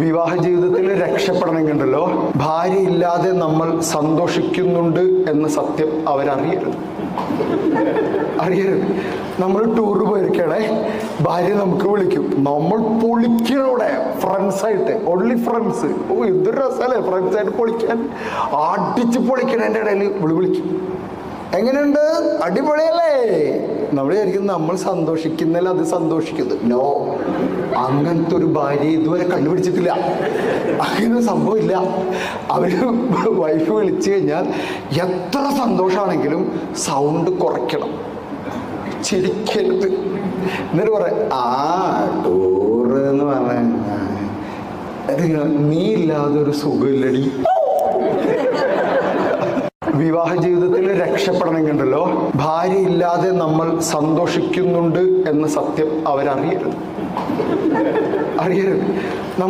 വിവാഹ ജീവിതത്തിൽ രക്ഷപ്പെടണമെങ്കിണ്ടല്ലോ ഭാര്യ ഇല്ലാതെ നമ്മൾ സന്തോഷിക്കുന്നുണ്ട് എന്ന സത്യം അവരറിയരുത്. അറിയരുത്. നമ്മൾ ടൂർ പോയിരിക്കണേ ഭാര്യ നമുക്ക് വിളിക്കും. നമ്മൾ പൊളിക്കണോടെ? ഫ്രണ്ട്സ് ആയിട്ട്. ഓൺലി ഫ്രണ്ട്സ് ഓ എന്തൊരു രസമല്ലേ? ഫ്രണ്ട്സ് ആയിട്ട് പൊളിക്കാൻ. അടിച്ച് പൊളിക്കണേന്റെ ഇടയിൽ വിളി വിളിക്കും. എങ്ങനെയുണ്ട്? അടിപൊളിയല്ലേ? നമ്മൾ വിചാരിക്കും നമ്മൾ സന്തോഷിക്കുന്നതിൽ അത് സന്തോഷിക്കുന്നു നോ അങ്ങനത്തെ ഒരു ഭാര്യ ഇതുവരെ കണ്ടുപിടിച്ചിട്ടില്ല. അങ്ങനെ സംഭവമില്ല അവർ വൈഫ് വിളിച്ചു കഴിഞ്ഞാൽ എത്ര സന്തോഷമാണെങ്കിലും സൗണ്ട് കുറയ്ക്കണം. ചിരിക്കരുത്. എന്നിട്ട് പറയാം ആ ടൂറ് എന്ന് പറഞ്ഞ നീ ഇല്ലാതെ ഒരു സുഖമില്ലടി. വിവാഹ ജീവിതത്തിൽ രക്ഷപ്പെടണമെങ്കിണ്ടല്ലോ ഭാര്യ ഇല്ലാതെ നമ്മൾ സന്തോഷിക്കുന്നുണ്ട് എന്ന സത്യം അവരറിയരുത്. അറിയരുത്. നമ്മൾ